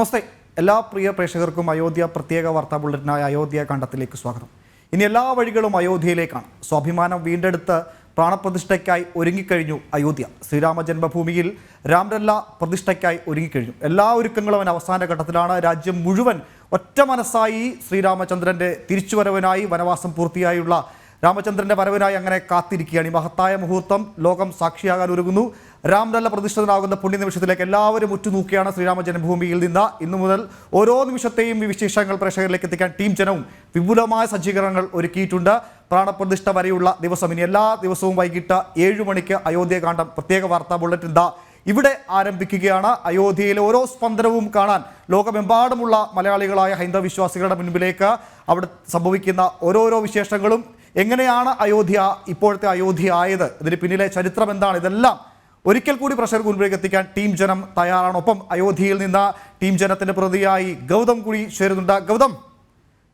നമസ്തേ. എല്ലാ പ്രിയ പ്രേക്ഷകർക്കും അയോധ്യ പ്രത്യേക വാർത്താ ബുള്ളറ്റിനായ അയോധ്യ കണ്ടത്തിലേക്ക് സ്വാഗതം. ഇനി എല്ലാ വഴികളും അയോധ്യയിലേക്കാണ്. സ്വാഭിമാനം വീണ്ടെടുത്ത് പ്രാണപ്രതിഷ്ഠയ്ക്കായി ഒരുങ്ങിക്കഴിഞ്ഞു അയോധ്യ. ശ്രീരാമ ജന്മഭൂമിയിൽ രാംലല്ല പ്രതിഷ്ഠയ്ക്കായി ഒരുങ്ങിക്കഴിഞ്ഞു. എല്ലാ ഒരുക്കങ്ങളും അവൻ അവസാന ഘട്ടത്തിലാണ്. രാജ്യം മുഴുവൻ ഒറ്റ മനസ്സായി ശ്രീരാമചന്ദ്രന്റെ തിരിച്ചുവരവനായി വനവാസം പൂർത്തിയായുള്ള രാമചന്ദ്രന്റെ വരവിനായി അങ്ങനെ കാത്തിരിക്കുകയാണ്. ഈ മഹത്തായ മുഹൂർത്തം ലോകം സാക്ഷിയാകാൻ ഒരുങ്ങുന്നു. രാംലല്ല പ്രതിഷ്ഠിതനാകുന്ന പുണ്യനിമിഷത്തിലേക്ക് എല്ലാവരും ഉറ്റുനോക്കിയാണ് ശ്രീരാമ ജന്മഭൂമിയിൽ നിന്ന്. ഇന്നു മുതൽ ഓരോ നിമിഷത്തെയും വിശേഷങ്ങൾ പ്രേക്ഷകരിലേക്ക് എത്തിക്കാൻ ടീം ജനവും വിപുലമായ സജ്ജീകരണങ്ങൾ ഒരുക്കിയിട്ടുണ്ട്. പ്രാണപ്രതിഷ്ഠ വരെയുള്ള ദിവസം. ഇനി എല്ലാ ദിവസവും വൈകിട്ട് ഏഴു മണിക്ക് അയോധ്യ കാണ്ഡം പ്രത്യേക വാർത്താ ബുള്ളറ്റിൻ ദ ഇവിടെ ആരംഭിക്കുകയാണ്. അയോധ്യയിലെ ഓരോ സ്പന്ദനവും കാണാൻ ലോകമെമ്പാടുമുള്ള മലയാളികളായ ഹൈന്ദവ വിശ്വാസികളുടെ മുൻപിലേക്ക് അവിടെ സംഭവിക്കുന്ന ഓരോരോ വിശേഷങ്ങളും. എങ്ങനെയാണ് അയോധ്യ ഇപ്പോഴത്തെ അയോധ്യ ആയത്? ഇതിന് പിന്നിലെ ചരിത്രം എന്താണ്? ഇതെല്ലാം ഒരിക്കൽ കൂടി പ്രഷർ ഗുരുവിലേക്ക് എത്തിക്കാൻ ടീം ജനം തയ്യാറാണ്. ഒപ്പം അയോധ്യയിൽ നിന്ന് ടീം ജനത്തിന്റെ പ്രതിയായി ഗൗതം കൂടി ചേരുന്നുണ്ട്. ഗൗതം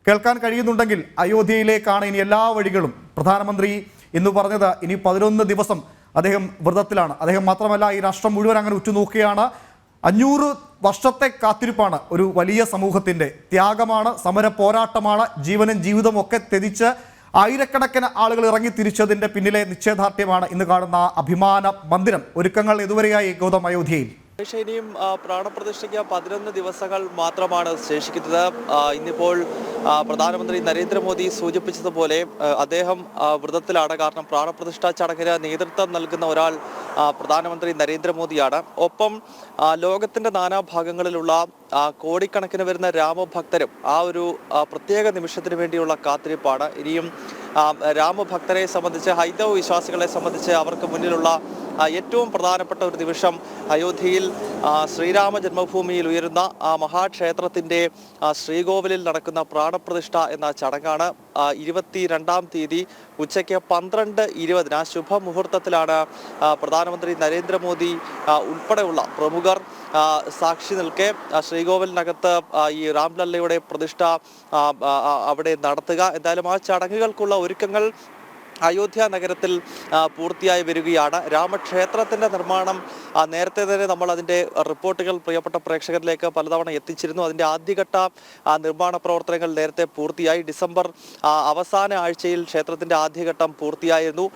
കേൾക്കാൻ കഴിയുന്നുണ്ടെങ്കിൽ അയോധ്യയിലേക്കാണ് ഇനി എല്ലാ വഴികളും. പ്രധാനമന്ത്രി ഇന്ന് പറഞ്ഞത് ഇനി പതിനൊന്ന് ദിവസം അദ്ദേഹം വ്രതത്തിലാണ്. അദ്ദേഹം മാത്രമല്ല ഈ രാഷ്ട്രം മുഴുവൻ അങ്ങനെ ഉറ്റുനോക്കുകയാണ്. അഞ്ഞൂറ് വർഷത്തെ കാത്തിരിപ്പാണ് ഒരു വലിയ സമൂഹത്തിന്റെ ത്യാഗമാണ് സമര പോരാട്ടമാണ് ജീവനും ജീവിതമൊക്കെ ത്യജിച്ച് ആയിരക്കണക്കിന് ആളുകൾ ഇറങ്ങി തിരിച്ചതിന്റെ പിന്നിലെ നിശ്ചയദാർഢ്യമാണ് ഇന്ന് കാണുന്ന അഭിമാന മന്ദിരം. ഒരുക്കങ്ങൾ ഇതുവരെയായി ഗൗതം അയോധ്യയിൽ. ഇനിയും പ്രാണപ്രതിഷ്ഠയ്ക്ക് പതിനൊന്ന് ദിവസങ്ങൾ മാത്രമാണ് ശേഷിക്കുന്നത്. ഇന്നിപ്പോൾ പ്രധാനമന്ത്രി നരേന്ദ്രമോദി സൂചിപ്പിച്ചതുപോലെ അദ്ദേഹം വ്രതത്തിലാണ്. കാരണം പ്രാണപ്രതിഷ്ഠാ ചടങ്ങിന് നേതൃത്വം നൽകുന്ന ഒരാൾ പ്രധാനമന്ത്രി നരേന്ദ്രമോദിയാണ്. ഒപ്പം ലോകത്തിന്റെ നാനാഭാഗങ്ങളിലുള്ള കോടിക്കണക്കിന് വരുന്ന രാമഭക്തരും ആ ഒരു പ്രത്യേക നിമിഷത്തിന് വേണ്ടിയുള്ള കാത്തിരിപ്പാണ്. ഇനിയും രാമഭക്തരെ സംബന്ധിച്ച് ഹൈന്ദവ വിശ്വാസികളെ സംബന്ധിച്ച് അവർക്ക് മുന്നിലുള്ള ഏറ്റവും പ്രധാനപ്പെട്ട ഒരു നിമിഷം അയോധ്യയിൽ ശ്രീരാമ ജന്മഭൂമിയിൽ ഉയരുന്ന ആ മഹാക്ഷേത്രത്തിന്റെ ശ്രീകോവിലിൽ നടക്കുന്ന പ്രാണപ്രതിഷ്ഠ എന്ന ചടങ്ങാണ്. ആ, ഇരുപത്തിരണ്ടാം തീയതി ഉച്ചയ്ക്ക് പന്ത്രണ്ട് ഇരുപതിന് ആ ശുഭമുഹൂർത്തത്തിലാണ് പ്രധാനമന്ത്രി നരേന്ദ്രമോദി ഉൾപ്പെടെയുള്ള പ്രമുഖർ സാക്ഷി നിൽക്കെ ശ്രീകോവിലിനകത്ത് ഈ രാംലല്ലയുടെ പ്രതിഷ്ഠ അവിടെ നടത്തുക. എന്തായാലും ആ ചടങ്ങുകൾക്കുള്ള ഒരുക്കങ്ങൾ അയോധ്യ നഗരത്തിൽ പൂർത്തിയായി വരികയാണ്. രാമക്ഷേത്രത്തിന്റെ നിർമ്മാണം നേരത്തെ തന്നെ നമ്മൾ അതിന്റെ റിപ്പോർട്ടുകൾ പ്രിയപ്പെട്ട പ്രേക്ഷകരിലേക്ക് പലതവണ എത്തിച്ചിരുന്നു. അതിന്റെ ആദ്യഘട്ട നിർമ്മാണ പ്രവർത്തനങ്ങൾ നേരത്തെ പൂർത്തിയായി. ഡിസംബർ അവസാന ആഴ്ചയിൽ ക്ഷേത്രത്തിന്റെ ആദ്യഘട്ടം പൂർത്തിയായിരുന്നു.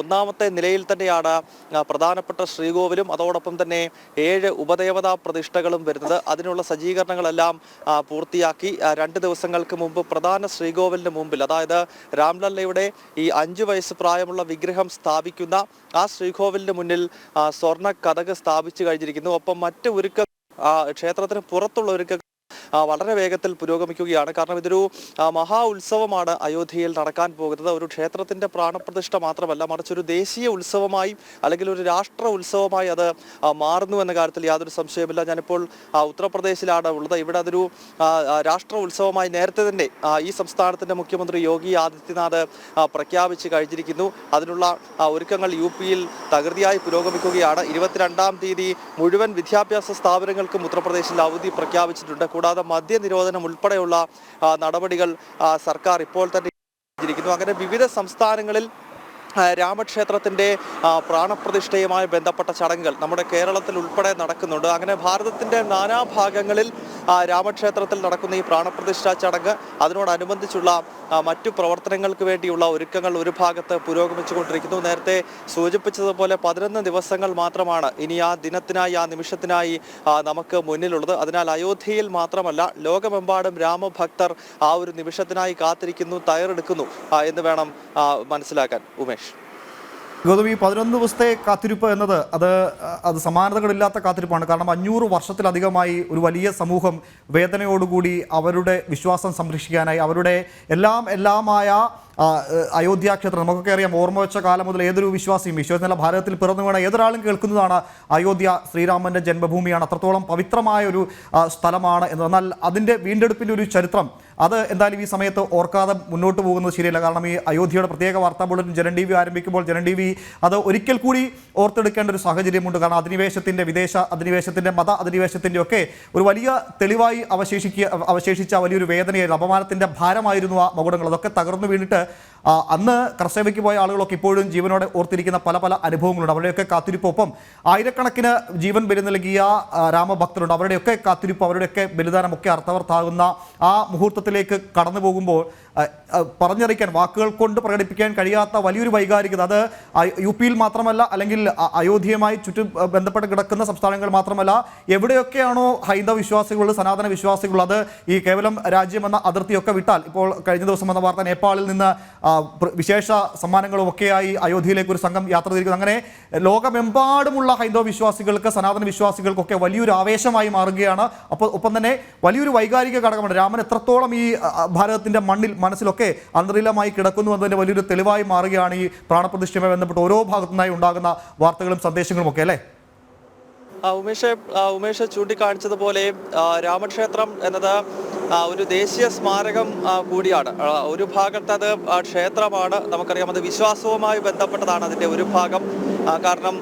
ഒന്നാമത്തെ നിലയിൽ തന്നെയാണ് പ്രധാനപ്പെട്ട ശ്രീകോവിലും അതോടൊപ്പം തന്നെ ഏഴ് ഉപദേവതാ പ്രതിഷ്ഠകളും വരുന്നത്. അതിനുള്ള സജ്ജീകരണങ്ങളെല്ലാം പൂർത്തിയാക്കി. രണ്ട് ദിവസങ്ങൾക്ക് മുമ്പ് പ്രധാന ശ്രീകോവിലിന് മുമ്പിൽ അതായത് രാംലല്ലയുടെ ഈ അഞ്ചു വയസ്സ് പ്രായമുള്ള വിഗ്രഹം സ്ഥാപിക്കുന്ന ആ ശ്രീകോവിലിന് മുന്നിൽ സ്വർണ കഥക് സ്ഥാപിച്ചു കഴിഞ്ഞിരിക്കുന്നു. ഒപ്പം മറ്റ് ഒരുക്ക ക്ഷേത്രത്തിന് പുറത്തുള്ള ഒരുക്ക വളരെ വേഗത്തിൽ പുരോഗമിക്കുകയാണ്. കാരണം ഇതൊരു മഹാ ഉത്സവമാണ് അയോധ്യയിൽ നടക്കാൻ പോകുന്നത്. ഒരു ക്ഷേത്രത്തിന്റെ പ്രാണപ്രതിഷ്ഠ മാത്രമല്ല മറിച്ച് ഒരു ദേശീയ ഉത്സവമായി അല്ലെങ്കിൽ ഒരു രാഷ്ട്ര ഉത്സവമായി അത് മാറുന്നു എന്ന കാര്യത്തിൽ യാതൊരു സംശയമില്ല ഞാനിപ്പോൾ ഉത്തർപ്രദേശിലാണ് ഉള്ളത്. ഇവിടെ അതൊരു രാഷ്ട്ര ഉത്സവമായി നേരത്തെ തന്നെ ഈ സംസ്ഥാനത്തിന്റെ മുഖ്യമന്ത്രി യോഗി ആദിത്യനാഥ് പ്രഖ്യാപിച്ച് കഴിഞ്ഞിരിക്കുന്നു. അതിനുള്ള ഒരുക്കങ്ങൾ യു പിയിൽ തകൃതിയായി പുരോഗമിക്കുകയാണ്. ഇരുപത്തിരണ്ടാം തീയതി മുഴുവൻ വിദ്യാഭ്യാസ സ്ഥാപനങ്ങൾക്കും ഉത്തർപ്രദേശിൽ അവധി പ്രഖ്യാപിച്ചിട്ടുണ്ട്. കൂടാതെ മദ്യനിരോധനം ഉൾപ്പെടെയുള്ള നടപടികൾ സർക്കാർ ഇപ്പോൾ തന്നെ അങ്ങനെ വിവിധ സംസ്ഥാനങ്ങളിൽ ആ, പ്രാണപ്രതിഷ്ഠയുമായി ബന്ധപ്പെട്ട ചടങ്ങുകൾ നമ്മുടെ കേരളത്തിൽ ഉൾപ്പെടെ നടക്കുന്നുണ്ട്. അങ്ങനെ ഭാരതത്തിന്റെ നാനാഭാഗങ്ങളിൽ രാമക്ഷേത്രത്തിൽ നടക്കുന്ന ഈ പ്രാണപ്രതിഷ്ഠാ ചടങ്ങ് അതിനോടനുബന്ധിച്ചുള്ള മറ്റു പ്രവർത്തനങ്ങൾക്ക് വേണ്ടിയുള്ള ഒരുക്കങ്ങൾ ഒരു ഭാഗത്ത് പുരോഗമിച്ചുകൊണ്ടിരിക്കുന്നു. നേരത്തെ സൂചിപ്പിച്ചതുപോലെ പതിനൊന്ന് ദിവസങ്ങൾ മാത്രമാണ് ഇനി ആ ദിനത്തിനായി ആ നിമിഷത്തിനായി നമുക്ക് മുന്നിലുള്ളത്. അതിനാൽ അയോധ്യയിൽ മാത്രമല്ല ലോകമെമ്പാടും രാമഭക്തർ ആ ഒരു നിമിഷത്തിനായി കാത്തിരിക്കുന്നു തയ്യാറെടുക്കുന്നു എന്ന് വേണം മനസ്സിലാക്കാൻ ഉമേഷ്. ഗൗതം ഈ പതിനൊന്ന് ദിവസത്തെ കാത്തിരിപ്പ് എന്നത് അത് അത് സമാനതകളില്ലാത്ത കാത്തിരിപ്പാണ്. കാരണം അഞ്ഞൂറ് വർഷത്തിലധികമായി ഒരു വലിയ സമൂഹം വേദനയോടുകൂടി അവരുടെ വിശ്വാസം സംരക്ഷിക്കാനായി അവരുടെ എല്ലാം എല്ലാമായ അയോധ്യ ക്ഷേത്രം നമുക്കൊക്കെ അറിയാം ഓർമ്മ വെച്ച കാലം മുതൽ ഏതൊരു വിശ്വാസിയും വിശ്വാസത്തിനല്ല ഭാരതത്തിൽ പിറന്നു വീണ ഏതൊരാളും കേൾക്കുന്നതാണ് അയോധ്യ ശ്രീരാമന്റെ ജന്മഭൂമിയാണ്. അത്രത്തോളം പവിത്രമായ ഒരു സ്ഥലമാണ് എന്ന് എന്നാൽ അതിന്റെ വീണ്ടെടുപ്പിന്റെ ഒരു ചരിത്രം അത് എന്തായാലും ഈ സമയത്ത് ഓർക്കാതെ മുന്നോട്ട് പോകുന്നത് ശരിയല്ല. കാരണം ഈ അയോധ്യയുടെ പ്രത്യേക വാർത്താ ബുള്ളറ്റിൻ ജനൻ ടി വി ആരംഭിക്കുമ്പോൾ ജനൻ ടി വി അത് ഒരിക്കൽ കൂടി ഓർത്തെടുക്കേണ്ട ഒരു സാഹചര്യമുണ്ട്. കാരണം അധിനിവേശത്തിന്റെ വിദേശ അധിനിവേശത്തിന്റെ മത അധിനിവേശത്തിന്റെ ഒക്കെ ഒരു വലിയ തെളിവായി അവശേഷിക്കുക അവശേഷിച്ച വലിയൊരു വേദനയായിരുന്നു. അപമാനത്തിന്റെ ഭാരമായിരുന്നു ആ മകുടങ്ങൾ. അതൊക്കെ തകർന്നു വീണിട്ട് അന്ന് കർസേവയ്ക്ക് പോയ ആളുകളൊക്കെ ഇപ്പോഴും ജീവനോടെ ഓർത്തിരിക്കുന്ന പല പല അനുഭവങ്ങളുണ്ട്. അവരുടെയൊക്കെ കാത്തിരിപ്പൊപ്പം ആയിരക്കണക്കിന് ജീവൻ ബലി നൽകിയ രാമഭക്തരുണ്ട്. അവരുടെയൊക്കെ കാത്തിരിപ്പ് അവരുടെയൊക്കെ ബലിദാനമൊക്കെ അർത്ഥവർത്താകുന്ന ആ മുഹൂർത്തത്തിലേക്ക് കടന്നു പോകുമ്പോൾ പറഞ്ഞറിയിക്കാൻ വാക്കുകൾ കൊണ്ട് പ്രകടിപ്പിക്കാൻ കഴിയാത്ത വലിയൊരു വൈകാരികത. അത് യു പിയിൽ മാത്രമല്ല അല്ലെങ്കിൽ അയോധ്യയുമായി ചുറ്റും ബന്ധപ്പെട്ട് കിടക്കുന്ന സംസ്ഥാനങ്ങൾ മാത്രമല്ല എവിടെയൊക്കെയാണോ ഹൈന്ദവ വിശ്വാസികളുള്ളത് സനാതന വിശ്വാസികളുള്ളത് ഈ കേവലം രാജ്യമെന്ന അതിർത്തിയൊക്കെ വിട്ടാൽ ഇപ്പോൾ കഴിഞ്ഞ ദിവസം വന്ന വാർത്ത നേപ്പാളിൽ നിന്ന് വിശേഷ സമ്മാനങ്ങളും ഒക്കെയായി അയോധ്യയിലേക്ക് ഒരു സംഘം യാത്ര തിരിക്കുന്നു. അങ്ങനെ ലോകമെമ്പാടുമുള്ള ഹൈന്ദവ വിശ്വാസികൾക്ക് സനാതന വിശ്വാസികൾക്കൊക്കെ വലിയൊരു ആവേശമായി മാറുകയാണ്. അപ്പോൾ ഒപ്പം തന്നെ വലിയൊരു വൈകാരിക ഘടകമാണ്. രാമൻ എത്രത്തോളം ഈ ഭാരതത്തിന്റെ മണ്ണിൽ മനസ്സിലൊക്കെ അന്തരീലമായി കിടക്കുന്നു എന്നതിന്റെ വലിയൊരു തെളിവായി മാറുകയാണ് ഈ പ്രാണപ്രതിഷ്ഠയുമായി ബന്ധപ്പെട്ട് ഓരോ ഭാഗത്തുനിന്നായി ഉണ്ടാകുന്ന വാർത്തകളും സന്ദേശങ്ങളും ഒക്കെ അല്ലേ? ഉമേഷ് ഉമേഷ് ചൂണ്ടിക്കാണിച്ചതുപോലെ രാമക്ഷേത്രം എന്നത് ഒരു ദേശീയ സ്മാരകം കൂടിയാണ്. ഒരു ഭാഗത്ത് അത് ക്ഷേത്രമാണ്. നമുക്കറിയാം അത് വിശ്വാസവുമായി ബന്ധപ്പെട്ടതാണ് അതിന്റെ ഒരു ഭാഗം. കാരണം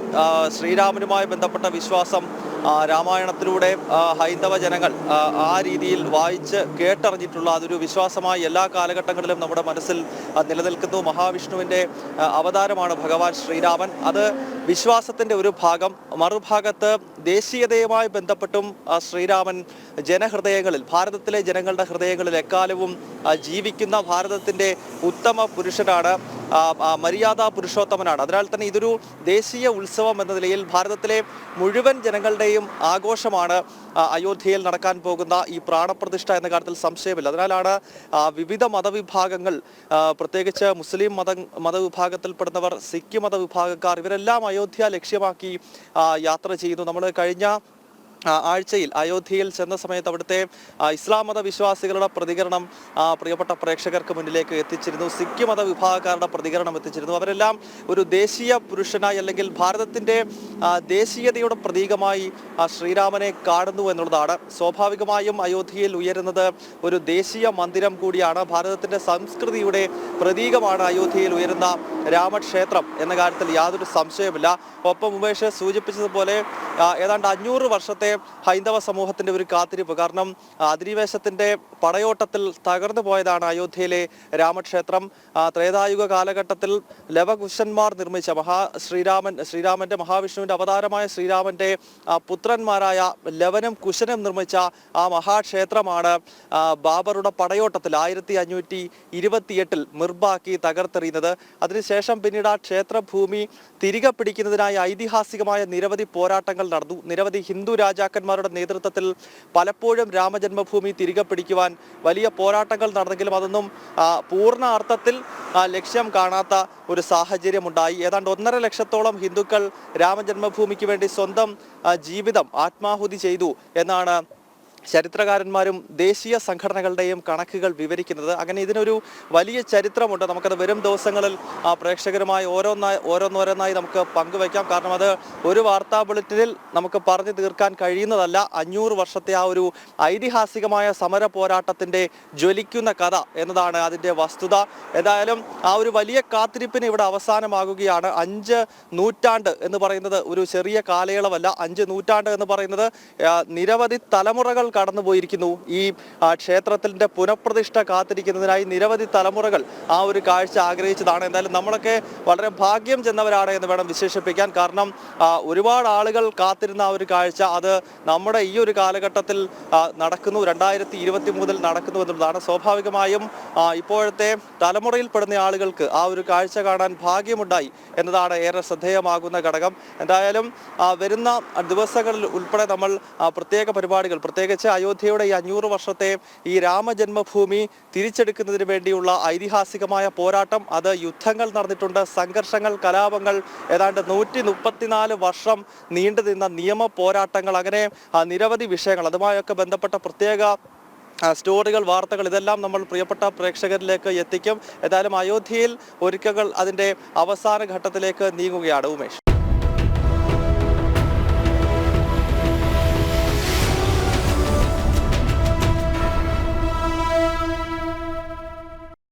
ശ്രീരാമനുമായി ബന്ധപ്പെട്ട വിശ്വാസം രാമായണത്തിലൂടെ ഹൈന്ദവ ജനങ്ങൾ ആ, രീതിയിൽ വായിച്ച് കേട്ടറിഞ്ഞിട്ടുള്ള അതൊരു വിശ്വാസമായി എല്ലാ കാലഘട്ടങ്ങളിലും നമ്മുടെ മനസ്സിൽ നിലനിൽക്കുന്നു. മഹാവിഷ്ണുവിന്റെ അവതാരമാണ് ഭഗവാൻ ശ്രീരാമൻ. അത് വിശ്വാസത്തിന്റെ ഒരു ഭാഗം. മറുഭാഗത്ത് ദേശീയതയുമായി ബന്ധപ്പെട്ടും ശ്രീരാമൻ ജനഹൃദയങ്ങളിൽ ഭാരതത്തിലെ ജനങ്ങളുടെ ഹൃദയങ്ങളിൽ എക്കാലവും ജീവിക്കുന്ന ഭാരതത്തിന്റെ ഉത്തമ പുരുഷനാണ് മര്യാദ പുരുഷോത്തമനാണ്. അതിനാൽ തന്നെ ഇതൊരു ദേശീയ ഉത്സവം എന്ന നിലയിൽ ഭാരതത്തിലെ മുഴുവൻ ജനങ്ങളുടെയും ആഘോഷമാണ് അയോധ്യയിൽ നടക്കാൻ പോകുന്ന ഈ പ്രാണപ്രതിഷ്ഠ എന്ന കാര്യത്തിൽ സംശയമില്ല. അതിനാലാണ് വിവിധ മതവിഭാഗങ്ങൾ പ്രത്യേകിച്ച് മുസ്ലിം മത മതവിഭാഗത്തിൽപ്പെടുന്നവർ സിഖ് മതവിഭാഗക്കാർ ഇവരെല്ലാം അയോധ്യ ലക്ഷ്യമാക്കി യാത്ര ചെയ്യുന്നു. നമ്മൾ കഴിഞ്ഞ ആഴ്ചയിൽ അയോധ്യയിൽ ചെന്ന സമയത്ത് അവിടുത്തെ ഇസ്ലാം മത വിശ്വാസികളുടെ പ്രതികരണം പ്രിയപ്പെട്ട പ്രേക്ഷകർക്ക് മുന്നിലേക്ക് എത്തിച്ചിരുന്നു. സിഖ് മത വിഭാഗക്കാരുടെ പ്രതികരണം എത്തിച്ചിരുന്നു. അവരെല്ലാം ഒരു ദേശീയ പുരുഷനായി അല്ലെങ്കിൽ ഭാരതത്തിന്റെ ദേശീയതയുടെ പ്രതീകമായി ശ്രീരാമനെ കാണുന്നു എന്നുള്ളതാണ്. സ്വാഭാവികമായും അയോധ്യയിൽ ഉയരുന്നത് ഒരു ദേശീയ മന്ദിരം കൂടിയാണ്. ഭാരതത്തിന്റെ സംസ്കൃതിയുടെ പ്രതീകമാണ് അയോധ്യയിൽ ഉയരുന്ന രാമക്ഷേത്രം എന്ന കാര്യത്തിൽ യാതൊരു സംശയമില്ല ഒപ്പം ഉമേഷ് സൂചിപ്പിച്ചതുപോലെ ഏതാണ്ട് അഞ്ഞൂറ് വർഷത്തെ ഹൈന്ദവ സമൂഹത്തിന്റെ ഒരു കാത്തിരിപ്പ്. കാരണം ആ, അധിനിവേശത്തിന്റെ പടയോട്ടത്തിൽ തകർന്നു പോയതാണ് അയോധ്യയിലെ രാമക്ഷേത്രം. ത്രേതായുഗ കാലഘട്ടത്തിൽ ലവകുശന്മാർ നിർമ്മിച്ച മഹാ ശ്രീരാമൻ ശ്രീരാമന്റെ മഹാവിഷ്ണുവിന്റെ അവതാരമായ ശ്രീരാമന്റെ പുത്രന്മാരായ ലവനും കുശനും നിർമ്മിച്ച ആ മഹാക്ഷേത്രമാണ് ബാബറുടെ പടയോട്ടത്തിൽ ആയിരത്തി അഞ്ഞൂറ്റി ഇരുപത്തിയെട്ടിൽ മിർബാക്കി തകർത്തെറിയുന്നത്. അതിനുശേഷം പിന്നീട് ആ ക്ഷേത്രഭൂമി തിരികെ പിടിക്കുന്നതിനായി ഐതിഹാസികമായ നിരവധി പോരാട്ടങ്ങൾ നടന്നു. നിരവധി ഹിന്ദു രാജാക്കന്മാരുടെ നേതൃത്വത്തിൽ പലപ്പോഴും രാമജന്മഭൂമി തിരികെ പിടിക്കുവാൻ വലിയ പോരാട്ടങ്ങൾ നടന്നെങ്കിലും അതൊന്നും പൂർണ അർത്ഥത്തിൽ ലക്ഷ്യം കാണാത്ത ഒരു സാഹചര്യമുണ്ടായി. ഏതാണ്ട് ഒന്നര ലക്ഷത്തോളം ഹിന്ദുക്കൾ രാമജന്മഭൂമിക്ക് വേണ്ടി സ്വന്തം ജീവിതം ആത്മാഹുതി ചെയ്തു എന്നാണ് ചരിത്രകാരന്മാരും ദേശീയ സംഘടനകളുടെയും കണക്കുകൾ വിവരിക്കുന്നത് അങ്ങനെ ഇതിനൊരു വലിയ ചരിത്രമുണ്ട്. നമുക്കത് വരും ദിവസങ്ങളിൽ പ്രേക്ഷകരുമായി ഓരോന്നായി ഓരോന്നോരോന്നായി നമുക്ക് പങ്കുവയ്ക്കാം. കാരണം അത് ഒരു വാർത്താ ബുള്ളറ്റിനിൽ നമുക്ക് പറഞ്ഞു തീർക്കാൻ കഴിയുന്നതല്ല. അഞ്ഞൂറ് വർഷത്തെ ആ ഒരു ഐതിഹാസികമായ സമര പോരാട്ടത്തിന്റെ ജ്വലിക്കുന്ന കഥ എന്നതാണ് അതിന്റെ വസ്തുത. ഏതായാലും ആ ഒരു വലിയ കാത്തിരിപ്പിന് ഇവിടെ അവസാനമാകുകയാണ്. അഞ്ച് നൂറ്റാണ്ട് എന്ന് പറയുന്നത് ഒരു ചെറിയ കാലയളവല്ല. അഞ്ച് നൂറ്റാണ്ട് എന്ന് പറയുന്നത് നിരവധി തലമുറകൾ കടന്നുപോയിരിക്കുന്നു. ഈ ക്ഷേത്രത്തിന്റെ പുനഃപ്രതിഷ്ഠ കാത്തിരിക്കുന്നതിനായി നിരവധി തലമുറകൾ ആ ഒരു കാഴ്ച ആഗ്രഹിച്ചതാണ്. എന്തായാലും നമ്മളൊക്കെ വളരെ ഭാഗ്യം ചെന്നവരാണ് എന്ന് വേണം വിശേഷിപ്പിക്കാൻ. കാരണം ഒരുപാട് ആളുകൾ കാത്തിരുന്ന ആ ഒരു കാഴ്ച അത് നമ്മുടെ ഈ ഒരു കാലഘട്ടത്തിൽ നടക്കുന്നു. രണ്ടായിരത്തി ഇരുപത്തി മുതൽ നടക്കുന്നു എന്നുള്ളതാണ്. സ്വാഭാവികമായും ഇപ്പോഴത്തെ തലമുറയിൽപ്പെടുന്ന ആളുകൾക്ക് ആ ഒരു കാഴ്ച കാണാൻ ഭാഗ്യമുണ്ടായി എന്നതാണ് ഏറെ ശ്രദ്ധേയമാകുന്ന ഘടകം. എന്തായാലും വരുന്ന ദിവസങ്ങളിൽ ഉൾപ്പെടെ നമ്മൾ പ്രത്യേക പരിപാടികൾ പ്രത്യേകിച്ച് അയോധ്യയുടെ ഈ അഞ്ഞൂറ് വർഷത്തെ ഈ രാമജന്മഭൂമി തിരിച്ചെടുക്കുന്നതിന് വേണ്ടിയുള്ള ഐതിഹാസികമായ പോരാട്ടം അത് യുദ്ധങ്ങൾ നടന്നിട്ടുണ്ട് സംഘർഷങ്ങൾ കലാപങ്ങൾ ഏതാണ്ട് നൂറ്റി മുപ്പത്തിനാല് വർഷം നീണ്ടു നിന്ന നിയമ പോരാട്ടങ്ങൾ അങ്ങനെ നിരവധി വിഷയങ്ങൾ. അതുമായൊക്കെ ബന്ധപ്പെട്ട പ്രത്യേക സ്റ്റോറികൾ വാർത്തകൾ ഇതെല്ലാം നമ്മൾ പ്രിയപ്പെട്ട പ്രേക്ഷകരിലേക്ക് എത്തിക്കും. ഏതായാലും അയോധ്യയിൽ ഒരുക്കങ്ങൾ അതിന്റെ അവസാന ഘട്ടത്തിലേക്ക് നീങ്ങുകയാണ്. ഉമേഷ്.